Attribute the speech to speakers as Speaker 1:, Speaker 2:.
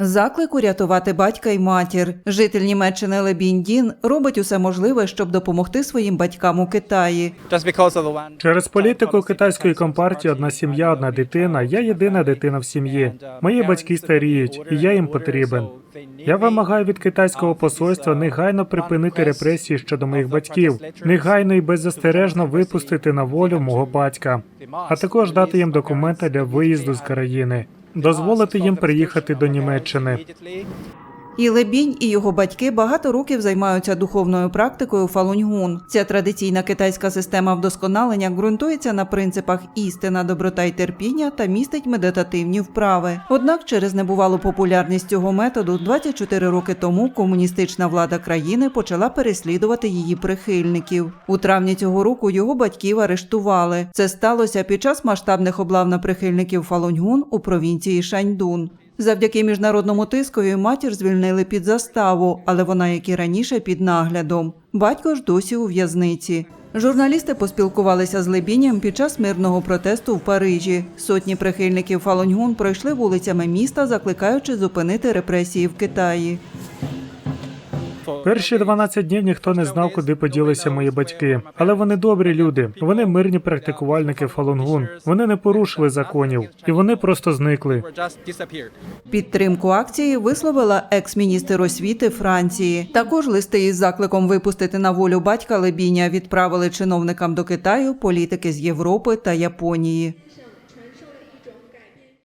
Speaker 1: Заклик урятувати батька й матір. Житель Німеччини Лебінь Дін робить усе можливе, щоб допомогти своїм батькам у Китаї.
Speaker 2: Через політику китайської компартії одна сім'я, одна дитина. Я єдина дитина в сім'ї. Мої батьки старіють, і я їм потрібен. Я вимагаю від китайського посольства негайно припинити репресії щодо моїх батьків, негайно і беззастережно випустити на волю мого батька, а також дати їм документи для виїзду з країни, дозволити їм приїхати до Німеччини.
Speaker 1: І Лебінь і його батьки багато років займаються духовною практикою фалуньгун. Ця традиційна китайська система вдосконалення ґрунтується на принципах істина, доброта й терпіння та містить медитативні вправи. Однак, через небувалу популярність цього методу, 24 роки тому комуністична влада країни почала переслідувати її прихильників. У травні цього року його батьків арештували. Це сталося під час масштабних облав на прихильників Фалуньгун у провінції Шаньдун. Завдяки міжнародному тискові матір звільнили під заставу, але вона, як і раніше, під наглядом. Батько ж досі у в'язниці. Журналісти поспілкувалися з Лебіням під час мирного протесту в Парижі. Сотні прихильників Фалуньгун пройшли вулицями міста, закликаючи зупинити репресії в Китаї.
Speaker 2: Перші 12 днів ніхто не знав, куди поділися мої батьки, але вони добрі люди. Вони мирні практикувальники Фалунгун. Вони не порушили законів, і вони просто зникли.
Speaker 1: Підтримку акції висловила екс-міністр освіти Франції. Також листи із закликом випустити на волю батька Лебіня відправили чиновникам до Китаю політики з Європи та Японії.